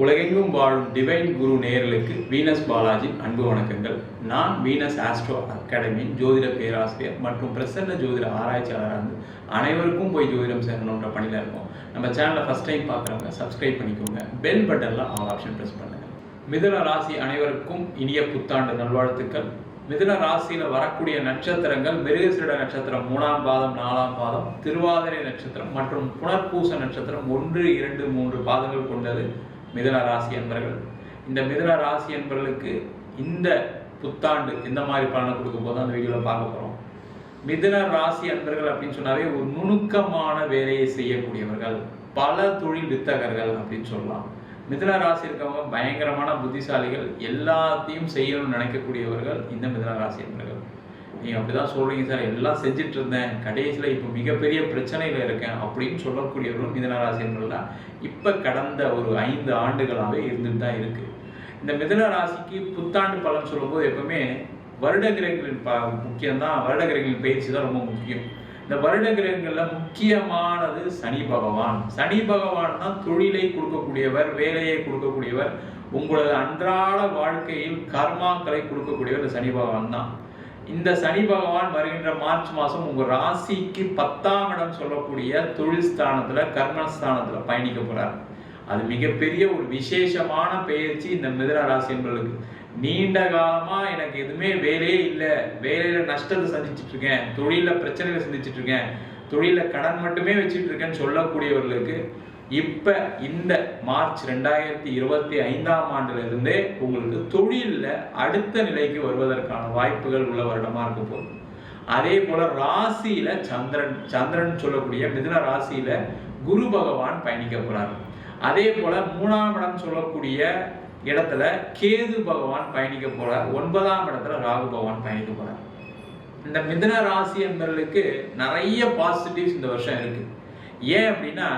உலகெங்கும் வாழும் டிவைன் குரு நேர்களுக்கு வீனஸ் பாலாஜி அன்பு வணக்கங்கள். நான் வீனஸ் ஆஸ்ட்ரோ அகாடமியின் ஜோதிட பேராசிரியர் மற்றும் பிரசன்ன ஜோதிட ஆராய்ச்சியாளராக இருந்து அனைவருக்கும் போய் ஜோதிடம் சேரணுன்ற பணியில் இருக்கோம். நம்ம சேனலை ஃபஸ்ட் டைம் பார்க்குறவங்க சப்ஸ்கிரைப் பண்ணிக்கோங்க. பெல் பட்டனில் ஆல் ஆப்ஷன் ப்ரெஸ் பண்ணுங்க. மிதுன ராசி அனைவருக்கும் இனிய புத்தாண்டு நல்வாழ்த்துக்கள். மிதுன ராசியில் வரக்கூடிய நட்சத்திரங்கள் மிருகசிட நட்சத்திரம் மூணாம் பாதம் நாலாம் பாதம் திருவாதிரை நட்சத்திரம் மற்றும் புனர்பூச நட்சத்திரம் ஒன்று இரண்டு மூன்று பாதங்கள் கொண்டது. மிதுன ராசி என்பர்கள். இந்த மிதுன ராசி என்பர்களுக்கு இந்த புத்தாண்டு எந்த மாதிரி பலனை கொடுக்கும் போது அந்த வீடியோவில் பார்க்க போகிறோம் மிதுன ராசி அன்பர்கள் அப்படின்னு சொன்னாவே ஒரு நுணுக்கமான வேலையை செய்யக்கூடியவர்கள் பல தொழில் வித்தகர்கள் அப்படின்னு சொல்லலாம். மிதுன ராசி இருக்கவங்க பயங்கரமான புத்திசாலிகள் எல்லாத்தையும் செய்யணும்னு நினைக்கக்கூடியவர்கள் இந்த மிதுன ராசி அன்பர்கள் நீங்க அப்படிதான் சொல்றீங்க சார். எல்லாம் செஞ்சுட்டு இருந்தேன் கடைசியில் இப்போ மிகப்பெரிய பிரச்சனையில் இருக்கேன் அப்படின்னு சொல்லக்கூடியவர்களும் மிதுன இப்போ கடந்த ஒரு ஐந்து ஆண்டுகளாகவே இருந்துட்டு தான் இருக்கு. இந்த மிதன ராசிக்கு புத்தாண்டு பலன் சொல்லும்போது எப்பவுமே வருட கிரகங்களின் ப முக்கியம்தான். வருட கிரகங்களின் பயிற்சி தான் ரொம்ப முக்கியம். இந்த வருட கிரகங்களில் முக்கியமானது சனி பகவான். சனி பகவான் தான் தொழிலை கொடுக்கக்கூடியவர் வேலையை கொடுக்கக்கூடியவர். உங்களது அன்றாட வாழ்க்கையில் கர்மாக்களை கொடுக்கக்கூடியவர் இந்த சனி பகவான் தான். இந்த சனி பகவான் வருகின்ற மார்ச் மாதம் உங்கள் ராசிக்கு பத்தாம் இடம் சொல்லக்கூடிய தொழில் ஸ்தானத்தில் கர்மஸ்தானத்தில் பயணிக்க போகிறார் அது மிகப்பெரிய ஒரு விசேஷமான பயிற்சி இந்த மிதுன ராசி என்பவர்களுக்கு. நீண்ட காலமாக எனக்கு எதுவுமே வேலையே இல்லை. வேலையில் நஷ்டத்தை சந்திச்சுட்டு இருக்கேன். தொழிலில் பிரச்சனைகளை சந்திச்சுட்டு இருக்கேன். தொழிலில் கடன் மட்டுமே வச்சுட்டு இருக்கேன்னு சொல்லக்கூடியவர்களுக்கு இப்ப இந்த மார்ச் ரெண்டாயிரத்தி இருபத்தி ஐந்தாம் ஆண்டுல இருந்தே உங்களுக்கு தொழிலில் அடுத்த நிலைக்கு வருவதற்கான வாய்ப்புகள் உள்ள வருடமா இருக்க போகுது. அதே போல ராசியில சந்திரன் சந்திரன் சொல்லக்கூடிய மிதுன ராசியில குரு பகவான் பயணிக்க போறார். அதே போல மூணாம் இடம் சொல்லக்கூடிய இடத்துல கேது பகவான் பயணிக்க போறார். ஒன்பதாம் இடத்துல ராகு பகவான் பயணிக்க போறார். இந்த மிதுன ராசி என்பவர்களுக்கு நிறைய பாசிட்டிவ்ஸ் இந்த வருஷம் இருக்கு. ஏன் அப்படின்னா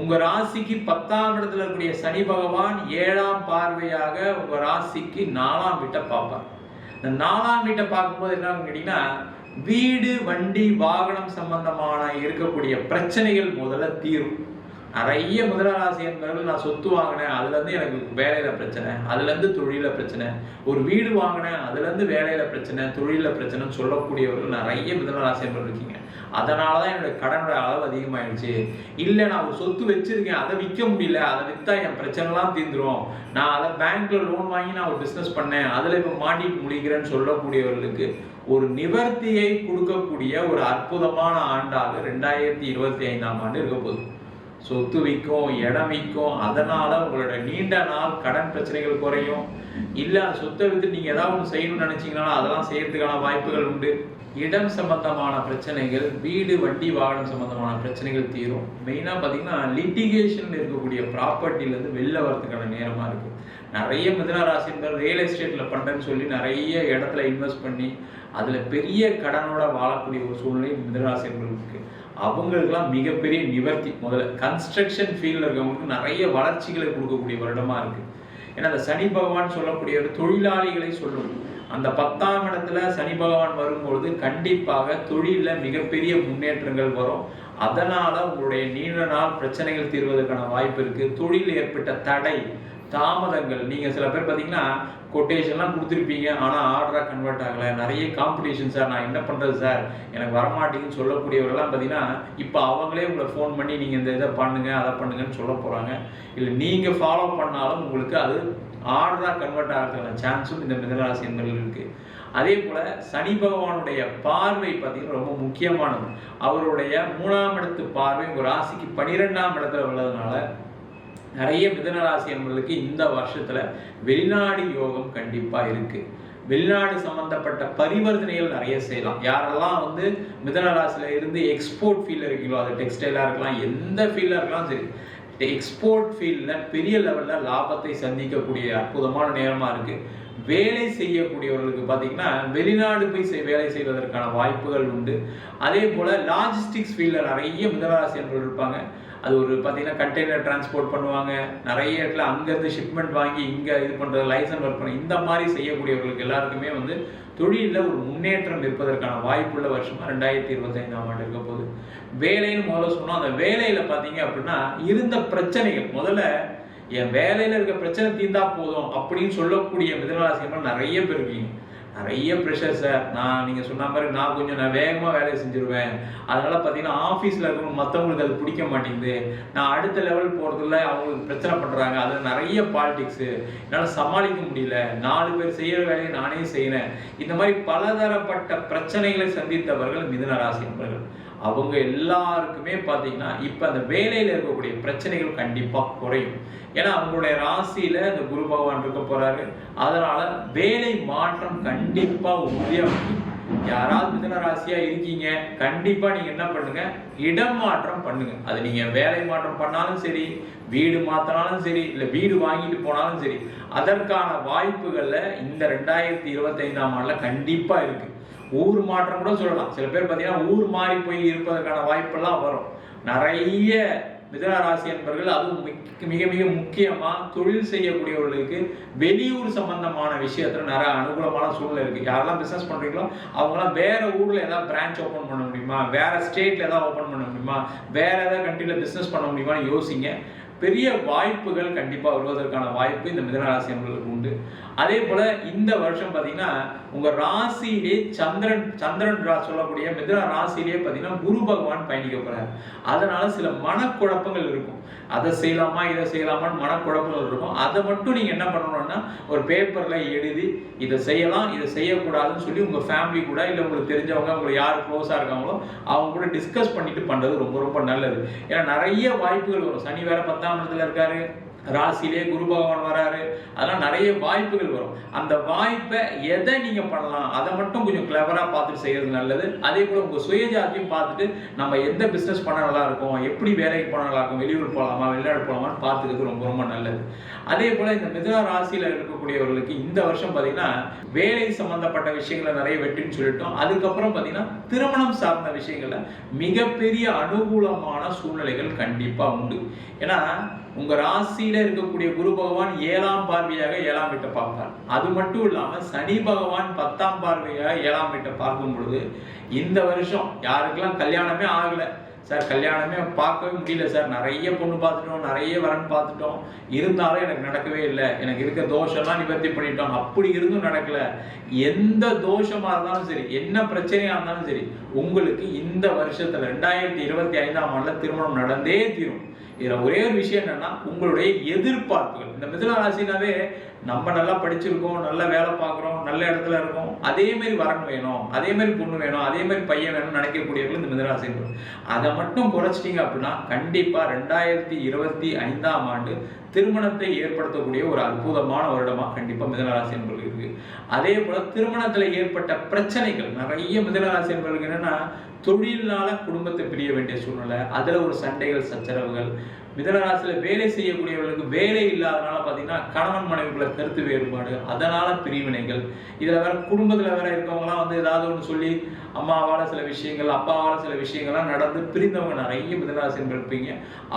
உங்க ராசிக்கு பத்தாம் இடத்துல இருக்கக்கூடிய சனி பகவான் ஏழாம் பார்வையாக உங்க ராசிக்கு நாலாம் வீட்டை பார்ப்பார். இந்த நாலாம் வீட்டை பார்க்கும்போது என்ன கேட்டீங்கன்னா வீடு வண்டி வாகனம் சம்பந்தமான இருக்கக்கூடிய பிரச்சனைகள் முதல்ல தீரும். நிறைய முதலராசி என்பவர்கள் நான் சொத்து வாங்கினேன். அதுலேருந்து எனக்கு வேலையில் பிரச்சனை அதுலேருந்து தொழிலில் பிரச்சனை. ஒரு வீடு வாங்கினேன் அதுலேருந்து வேலையில் பிரச்சனை தொழிலில் பிரச்சனைன்னு சொல்லக்கூடியவர்கள் நிறைய முதலராசி என்பவர்கள் இருக்கீங்க. அதனாலதான் என்னோட கடனோட அளவு அதிகமாயிடுச்சு. இல்லை நான் ஒரு சொத்து வச்சிருக்கேன் அதை விற்க முடியல அதை விற்றா என் பிரச்சனைலாம் தீர்ந்துரும். நான் அதை பேங்க்ல லோன் வாங்கி நான் ஒரு பிஸ்னஸ் பண்ணேன் அதில் இப்போ மாட்டிட்டு முடிக்கிறேன்னு சொல்லக்கூடியவர்களுக்கு ஒரு நிவர்த்தியை கொடுக்கக்கூடிய ஒரு அற்புதமான ஆண்டாக ரெண்டாயிரத்தி இருபத்தி ஐந்தாம் ஆண்டு இருக்க போகுது. சொத்து விற்கும் இடம் விற்கும் அதனால உங்களோட நீண்ட நாள் கடன் பிரச்சனைகள் குறையும். இல்ல சொத்தை விட்டு நீங்க ஏதாவது ஒன்று செய்யணும்னு நினைச்சீங்கன்னா அதெல்லாம் செய்யறதுக்கான வாய்ப்புகள் உண்டு. இடம் சம்பந்தமான பிரச்சனைகள் வீடு வண்டி வாகனம் சம்பந்தமான பிரச்சனைகள் தீரும். மெயினாக பாத்தீங்கன்னா லிட்டிகேஷன் இருக்கக்கூடிய ப்ராப்பர்ட்டில இருந்து வெளில வரதுக்கான நேரமா இருக்கு. நிறைய மிதன ராசி பேர் ரியல் எஸ்டேட்ல பண்றேன்னு சொல்லி நிறைய இடத்துல இன்வெஸ்ட் பண்ணி அதுல பெரிய கடனோட வாழக்கூடிய ஒரு சூழ்நிலை மிதனராசி இருக்கு. அவங்களுக்குலாம் மிகப்பெரிய நிவர்த்தி. முதல்ல கன்ஸ்ட்ரக்ஷன் ஃபீல்டில் இருக்கவங்களுக்கு நிறைய வளர்ச்சிகளை கொடுக்கக்கூடிய வருடமா இருக்கு. ஏன்னா அந்த சனி பகவான் சொல்லக்கூடிய தொழிலாளிகளை சொல்லும். அந்த பத்தாம் இடத்துல சனி பகவான் வரும்பொழுது கண்டிப்பாக தொழிலில் மிகப்பெரிய முன்னேற்றங்கள் வரும். அதனால் உங்களுடைய நீண்ட நாள் பிரச்சனைகள் தீர்வதற்கான வாய்ப்பு இருக்குது தொழில் ஏற்பட்ட தடை தாமதங்கள். நீங்கள் சில பேர் பார்த்தீங்கன்னா கொட்டேஷன்லாம் கொடுத்துருப்பீங்க ஆனால் ஆர்டராக கன்வெர்ட் ஆகலை. நிறைய காம்படிஷன் சார் நான் என்ன பண்ணுறது சார் எனக்கு வரமாட்டேங்குன்னு சொல்லக்கூடியவர்கள்லாம் பார்த்தீங்கன்னா இப்போ அவங்களே உங்களை ஃபோன் பண்ணி நீங்கள் இந்த இதை பண்ணுங்க அதை பண்ணுங்கன்னு சொல்ல போகிறாங்க இல்லை நீங்கள் ஃபாலோ பண்ணாலும் உங்களுக்கு அது ஆர்டராக கன்வெர்ட் ஆகிறதுக்கான சான்ஸும் இந்த மிதனராசி என்பதில் இருக்குது அதே போல் சனி பகவானுடைய பார்வை பார்த்தீங்கன்னா ரொம்ப முக்கியமானது. அவருடைய மூணாம் இடத்து பார்வை உங்கள் ராசிக்கு பனிரெண்டாம் இடத்துல உள்ளதுனால நிறைய மிதனராசி என்பதற்கு இந்த வருஷத்துல வெளிநாடு யோகம் கண்டிப்பா இருக்கு. வெளிநாடு சம்பந்தப்பட்ட பரிவர்த்தனைகள் நிறைய செய்யலாம். யாரெல்லாம் வந்து மிதனராசியில் இருந்து எக்ஸ்போர்ட் ஃபீல்டில் இருக்கீங்களோ அது டெக்ஸ்டைலா இருக்கலாம் எந்த ஃபீல்டில் இருக்கலாம் சரி எக்ஸ்போர்ட் ஃபீல்டில் பெரிய லெவலில் லாபத்தை சந்திக்கக்கூடிய அற்புதமான நேரமாக இருக்குது வேலை செய்யக்கூடியவர்களுக்கு பார்த்தீங்கன்னா வெளிநாடு போய் செய் வேலை செய்வதற்கான வாய்ப்புகள் உண்டு. அதே போல் லாஜிஸ்டிக்ஸ் ஃபீல்டில் நிறைய மிதனராசி என்பவர்கள் இருப்பாங்க. அது ஒரு பார்த்தீங்கன்னா கண்டெய்னர் டிரான்ஸ்போர்ட் பண்ணுவாங்க. நிறைய இடத்துல அங்கேருந்து ஷிப்மெண்ட் வாங்கி இங்கே இது பண்ணுறது லைசன்ஸ் ஒர்க் பண்ண இந்த மாதிரி செய்யக்கூடியவர்களுக்கு எல்லாருக்குமே வந்து தொழிலில் ஒரு முன்னேற்றம் இருப்பதற்கான வாய்ப்புள்ள வருஷமாக ரெண்டாயிரத்தி இருபத்தைந்தாம் ஆண்டு இருக்க போகுது. வேலைன்னு முதல்ல சொன்னோம். அந்த வேலையில் பார்த்தீங்க அப்படின்னா இருந்த பிரச்சனைகள் முதல்ல என் வேலையில இருக்க பிரச்சனை தீர்ந்தா போதும் அப்படின்னு சொல்லக்கூடிய மிதனராசி நிறைய பேர் இருக்கீங்க. நிறைய ப்ரெஷர் சார் நான் நீங்கள் சொன்ன மாதிரி நான் கொஞ்சம் நான் வேகமாக வேலையை செஞ்சுருவேன். அதனால் பார்த்தீங்கன்னா ஆஃபீஸில் இருக்கவங்க மற்றவங்களுக்கு அது பிடிக்க மாட்டேங்குது. நான் அடுத்த லெவல் போகிறதுல அவங்களுக்கு பிரச்சனை பண்ணுறாங்க அதில் நிறைய பாலிடிக்ஸ் என்னால் சமாளிக்க முடியல. நாலு பேர் செய்கிற வேலையை நானே செய்யறேன். இந்த மாதிரி பலதரப்பட்ட பிரச்சனைகளை சந்தித்தவர்கள் மிதுன ராசி நண்பர்கள் அவங்க எல்லாருக்குமே பார்த்தீங்கன்னா இப்போ அந்த வேலையில் இருக்கக்கூடிய பிரச்சனைகள் கண்டிப்பாக குறையும். ஏன்னா அவங்களுடைய ராசியில் இந்த குரு பகவான் இருக்க போகிறாரு அதனால் வேலை மாற்றம் கண்டிப்பாக கண்டிப்பா உறுதியாக யாராவது மிதன ராசியா இருக்கீங்க கண்டிப்பா நீங்க என்ன பண்ணுங்க? இடம் மாற்றம் பண்ணுங்க. அது நீங்க வேலை மாற்றம் பண்ணாலும் சரி வீடு மாத்தினாலும் சரி இல்ல வீடு வாங்கிட்டு போனாலும் சரி அதற்கான வாய்ப்புகள்ல இந்த ரெண்டாயிரத்தி இருபத்தி ஐந்தாம் ஆண்டுல கண்டிப்பா இருக்கு. ஊர் மாற்றம் கூட சொல்லலாம். சில பேர் பார்த்தீங்கன்னா ஊர் மாறி போய் இருப்பதற்கான வாய்ப்பெல்லாம் வரும். நிறைய மிதனராசி என்பவர்கள் அதுவும் மிக- மிக மிக தொழில் செய்யக்கூடியவர்களுக்கு வெளியூர் சம்பந்தமான விஷயத்தில் நிறைய அனுகூலமான சூழ்நிலை இருக்குது யாரெல்லாம் பிஸ்னஸ் பண்ணுறீங்களோ அவங்களாம் வேறு ஊரில் ஏதாவது பிரான்ச் ஓப்பன் பண்ண முடியுமா? வேறு ஸ்டேட்டில் ஏதாவது ஓப்பன் பண்ண முடியுமா? வேறு ஏதாவது கண்ட்ரியில் பிஸ்னஸ் பண்ண முடியுமான்னு யோசிங்க. பெரிய வாய்ப்புகள் கண்டிப்பாக வருவதற்கான வாய்ப்பு இந்த மிதன ராசி உண்டு. அதே போல் இந்த வருஷம் பார்த்தீங்கன்னா உங்கள் ராசியிலே சந்திரன் சந்திரன் ரா- சொல்லக்கூடிய மிதன ராசியிலே பார்த்தீங்கன்னா குரு பகவான் பயணிக்க போகிறார் அதனால் சில மனக்குழப்பங்கள் இருக்கும். அதை செய்யலாமா இதை செய்யலாமான்னு மனக்குழப்பங்கள் இருக்கும். அதை மட்டும் நீங்கள் என்ன பண்ணணும்னா ஒரு பேப்பரில் எழுதி இதை செய்யலாம் இதை செய்யக்கூடாதுன்னு சொல்லி உங்கள் ஃபேமிலி கூட இல்லை உங்களுக்கு தெரிஞ்சவங்க உங்களுக்கு யார் க்ளோஸாக இருக்காங்களோ அவங்க கூட டிஸ்கஸ் பண்ணிட்டு பண்ணுறது ரொம்ப ரொம்ப நல்லது. ஏன்னா நிறைய வாய்ப்புகள் வரும். சனி வேற பத்தாம் இடத்துல இருக்காரு ராசியிலே குரு பகவான் வராரு. அதெல்லாம் நிறைய வாய்ப்புகள் வரும். அந்த வாய்ப்பை எதை நீங்க பண்ணலாம் அதை மட்டும் கொஞ்சம் கிளவரா பார்த்துட்டு செய்யறது நல்லது. அதே போல உங்க சுயஜாத்தியும் பார்த்துட்டு நம்ம எந்த பிசினஸ் பண்ண நல்லா இருக்கும் எப்படி வேலைக்கு போன நல்லா இருக்கும் வெளியூர் போகலாமா வெளிநாடு போகலாமான்னு பார்த்துக்கிறது ரொம்ப ரொம்ப நல்லது. அதே போல இந்த மிதுன ராசியில இருக்கக்கூடியவர்களுக்கு இந்த வருஷம் பாத்தீங்கன்னா வேலை சம்பந்தப்பட்ட விஷயங்களை நிறைய வெற்றின்னு சொல்லிட்டோம். அதுக்கப்புறம் பாத்தீங்கன்னா திருமணம் சார்ந்த விஷயங்களில் மிகப்பெரிய அனுகூலமான சூழ்நிலைகள் கண்டிப்பா உண்டு. ஏன்னா உங்க ராசியில இருக்கக்கூடிய குரு பகவான் ஏழாம் பார்வையாக ஏழாம் வீட்டை பார்ப்பார். அது மட்டும் இல்லாம சனி பகவான் பத்தாம் பார்வையாக ஏழாம் வீட்டை பார்க்கும் பொழுது இந்த வருஷம் யாருக்கெல்லாம் கல்யாணமே ஆகல சார் கல்யாணமே பார்க்கவே முடியல சார். நிறைய பொண்ணு பார்த்துட்டோம் நிறைய வரன் பார்த்துட்டோம். இருந்தாலும் எனக்கு நடக்கவே இல்லை. எனக்கு இருக்க தோஷம்லாம் நிவர்த்தி பண்ணிட்டோம். அப்படி இருந்தும் நடக்கல. எந்த தோஷமா இருந்தாலும் சரி என்ன பிரச்சனையா இருந்தாலும் சரி உங்களுக்கு இந்த வருஷத்துல ரெண்டாயிரத்தி இருபத்தி ஐந்தாம் ஆண்டுல திருமணம் நடந்தே தீரும். இதில் ஒரே ஒரு விஷயம் என்னன்னா உங்களுடைய எதிர்பார்ப்புகள். இந்த மிதுன ராசினாவே நம்ம நல்லா படிச்சிருக்கோம் நல்ல வேலை பார்க்குறோம் நல்ல இடத்துல இருக்கோம் அதே மாதிரி வரன் வேணும் அதே மாதிரி பொண்ணு வேணும் அதே மாதிரி பையன் வேணும்னு நினைக்கக்கூடியவர்கள் இந்த மிதுனராசி அதை மட்டும் குறைச்சிட்டிங்க அப்படின்னா கண்டிப்பாக ரெண்டாயிரத்தி இருபத்தி ஐந்தாம் ஆண்டு திருமணத்தை ஏற்படுத்தக்கூடிய ஒரு அற்புதமான வருடமா கண்டிப்பாக மிதனராசி என்பவர்களுக்கு அதே போல் திருமணத்தில் ஏற்பட்ட பிரச்சனைகள் நிறைய மிதனராசி என்பவர்களுக்கு என்னென்னா தொழிலினால குடும்பத்தை பிரிய வேண்டிய சூழ்நிலை அதில் ஒரு சண்டைகள் சச்சரவுகள் மிதனராசியில வேலை செய்யக்கூடியவர்களுக்கு வேலை இல்லாதனால பார்த்தீங்கன்னா கணவன் மனைவிக்குள்ள கருத்து வேறுபாடு அதனால பிரிவினைகள். இதில் வேற குடும்பத்தில் வேற இருக்கவங்களாம் வந்து ஏதாவது ஒன்று சொல்லி அம்மாவால் சில விஷயங்கள் அப்பாவால் சில விஷயங்கள்லாம் நடந்து பிரிந்தவங்க நிறைய மிதனராசின்னு இருப்பீங்க.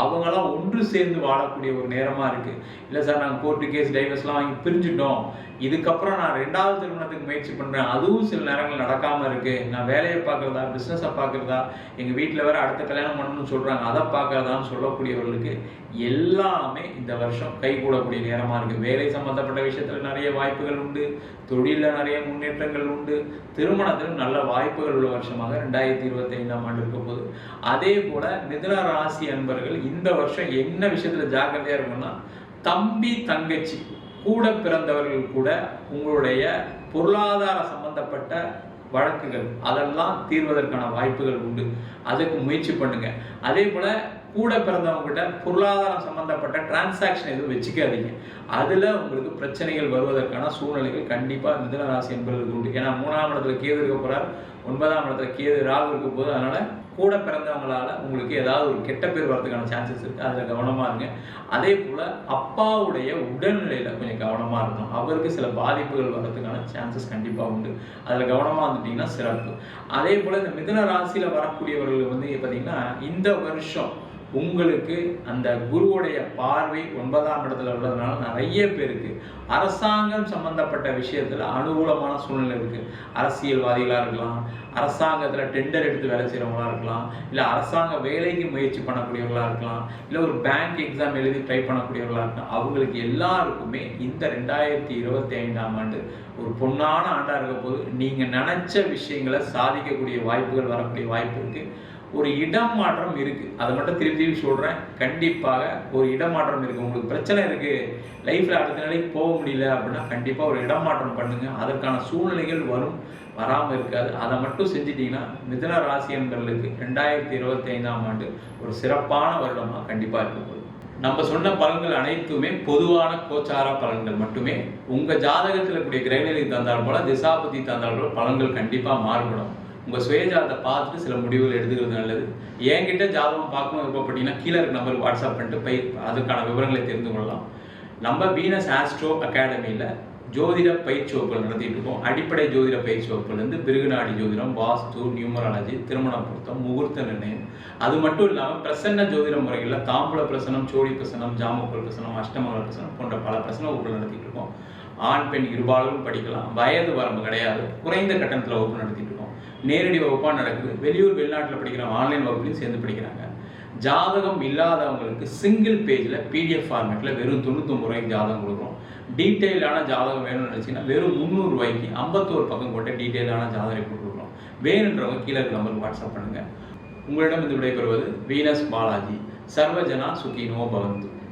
அவங்களாம் ஒன்று சேர்ந்து வாழக்கூடிய ஒரு நேரமாக இருக்கு. இல்லை சார் நாங்கள் கோர்ட்டு கேஸ் டைவர்ஸ்லாம் வாங்கி பிரிஞ்சுட்டோம். இதுக்கப்புறம் நான் ரெண்டாவது திருமணத்துக்கு முயற்சி பண்ணுறேன் அதுவும் சில நேரங்கள் நடக்காமல் இருக்கு. நான் வேலையை பார்க்குறதா பிஸ்னஸை பார்க்குறதா எங்கள் வீட்டில் வேற அடுத்த கல்யாணம் பண்ணணும்னு சொல்கிறாங்க அதை பார்க்குறதான்னு சொல்லக்கூடியவர்களுக்கு எல்லாமே இந்த வருஷம் கை கூடக்கூடிய நேரமா இருக்கு. வேலை சம்பந்தப்பட்ட விஷயத்துல நிறைய வாய்ப்புகள் உண்டு. தொழில நிறைய முன்னேற்றங்கள் உண்டு. திருமணத்திலும் நல்ல வாய்ப்புகள் உள்ள வருஷமாக ரெண்டாயிரத்தி இருபத்தி ஐந்தாம் ஆண்டு இருக்க போது அதே போல மிதுன ராசி அன்பர்கள் இந்த வருஷம் என்ன விஷயத்துல ஜாக்கிரதையா இருக்கணும்னா தம்பி தங்கச்சி கூட பிறந்தவர்கள் கூட உங்களுடைய பொருளாதார சம்பந்தப்பட்ட வழக்குகள் அதெல்லாம் தீர்வதற்கான வாய்ப்புகள் உண்டு. அதுக்கு முயற்சி பண்ணுங்க. அதே போல கூட பிறந்தவங்க கிட்ட பொருளாதாரம் சம்பந்தப்பட்ட டிரான்சாக்ஷன் எதுவும் வச்சுக்காதீங்க. அதில் உங்களுக்கு பிரச்சனைகள் வருவதற்கான சூழ்நிலைகள் கண்டிப்பாக மிதுன ராசி என்பது உண்டு. ஏன்னா மூணாம் இடத்துல கேது இருக்க போகிறார் ஒன்பதாம் இடத்துல கேது ராகு இருக்க போது அதனால் கூட பிறந்தவங்களால் உங்களுக்கு ஏதாவது ஒரு கெட்ட பேர் வரதுக்கான சான்சஸ் இருக்குது அதில் கவனமாக இருங்க. அதே போல் அப்பாவுடைய உடல்நிலையில் கொஞ்சம் கவனமாக இருக்கணும். அவருக்கு சில பாதிப்புகள் வர்றதுக்கான சான்சஸ் கண்டிப்பாக உண்டு. அதில் கவனமாக இருந்துட்டிங்கன்னா சிறப்பு. அதே போல் இந்த மிதுன ராசியில் வரக்கூடியவர்கள் வந்து பார்த்திங்கன்னா இந்த வருஷம் உங்களுக்கு அந்த குருவுடைய பார்வை ஒன்பதாம் இடத்துல உள்ளதுனால நிறைய பேருக்கு அரசாங்கம் சம்பந்தப்பட்ட விஷயத்தில் அனுகூலமான சூழ்நிலை இருக்குது அரசியல்வாதிகளாக இருக்கலாம் அரசாங்கத்தில் டெண்டர் எடுத்து வேலை செய்கிறவங்களாக இருக்கலாம் இல்லை அரசாங்க வேலைக்கு முயற்சி பண்ணக்கூடியவங்களா இருக்கலாம் இல்லை ஒரு பேங்க் எக்ஸாம் எழுதி ட்ரை பண்ணக்கூடியவங்களாக இருக்கலாம். அவங்களுக்கு எல்லாருக்குமே இந்த ரெண்டாயிரத்தி இருபத்தி ஐந்தாம் ஆண்டு ஒரு பொன்னான ஆண்டாக இருக்க போது நீங்கள் நினச்ச விஷயங்களை சாதிக்கக்கூடிய வாய்ப்புகள் வரக்கூடிய வாய்ப்பு இருக்குது ஒரு இடம் மாற்றம் இருக்கு. அதை மட்டும் திருப்பி திருப்பி சொல்றேன். கண்டிப்பாக ஒரு இடமாற்றம் இருக்கு. உங்களுக்கு பிரச்சனை இருக்கு. லைஃப்ல அடுத்த நிலைக்கு போக முடியல அப்படின்னா கண்டிப்பா ஒரு இடமாற்றம் பண்ணுங்க. அதற்கான சூழ்நிலைகள் வரும். வராமல் இருக்காது. அதை மட்டும் செஞ்சிட்டீங்கன்னா மிதன ராசி என்பர்களுக்கு ரெண்டாயிரத்தி இருபத்தி ஐந்தாம் ஆண்டு ஒரு சிறப்பான வருடமா கண்டிப்பாக இருக்க நம்ம சொன்ன பலன்கள் அனைத்துமே பொதுவான கோச்சார பலன்கள் மட்டுமே. உங்கள் ஜாதகத்தில் இருக்கக்கூடிய கிரகநிலை தந்தால் போல திசாபதி தந்தால் போல பலன்கள் கண்டிப்பாக மாறுபடும். உங்க சுயஜாதத்தை பார்த்துட்டு சில முடிவுகள் எடுத்துக்கிறது நல்லது. என்கிட்ட ஜாதகம் பார்க்கணும் விருப்பப்பட்டீங்கன்னா கீழே இருக்க நம்பருக்கு வாட்ஸ்அப் பண்ணிட்டு போய் அதுக்கான விவரங்களை தெரிந்து கொள்ளலாம். நம்ம வீனஸ் ஆஸ்ட்ரோ அகாடமியில் ஜோதிட பயிற்சி வகுப்புகள் நடத்திட்டு இருக்கோம். அடிப்படை ஜோதிட பயிற்சி வகுப்புலேருந்து பிருகுநாடி ஜோதிடம் வாஸ்து நியூமராலஜி திருமண பொருத்தம் முகூர்த்த நிர்ணயம். அது மட்டும் இல்லாமல் பிரசன்ன ஜோதிட முறைகளில் தாம்பூல பிரசனம் சோடி பிரசனம் ஜாமக்குள் பிரசனம் அஷ்டமங்கல பிரசனம் போன்ற பல பிரசன வகுப்புகள் நடத்திட்டு இருக்கோம். ஆண் பெண் இருபாலரும் படிக்கலாம். வயது வரம்பு கிடையாது. குறைந்த கட்டணத்தில் வகுப்பு நடத்திட்டு இருக்கோம் நேரடி வகுப்பாக நடக்குது. வெளியூர் வெளிநாட்டில் படிக்கிற ஆன்லைன் வகுப்புலையும் சேர்ந்து படிக்கிறாங்க. ஜாதகம் இல்லாதவங்களுக்கு சிங்கிள் பேஜில் பிடிஎஃப் ஃபார்மேட்டில் வெறும் தொண்ணூத்தொம்பது ரூபாய்க்கு ஜாதகம் கொடுக்குறோம். டீட்டெயிலான ஜாதகம் வேணும்னு நினச்சிங்கன்னா வெறும் முந்நூறு ரூபாய்க்கு ஐம்பத்தோரு பக்கம் கொண்ட டீட்டெயிலான ஜாதகம் கொடுக்குறோம். வேணுன்றவங்க கீழே இருக்கிற நம்பருக்கு வாட்ஸ்அப் பண்ணுங்கள் உங்களிடம் இது விடைபெறுவது வீனஸ் பாலாஜி. சர்வஜனா சுகினோ பவந்து.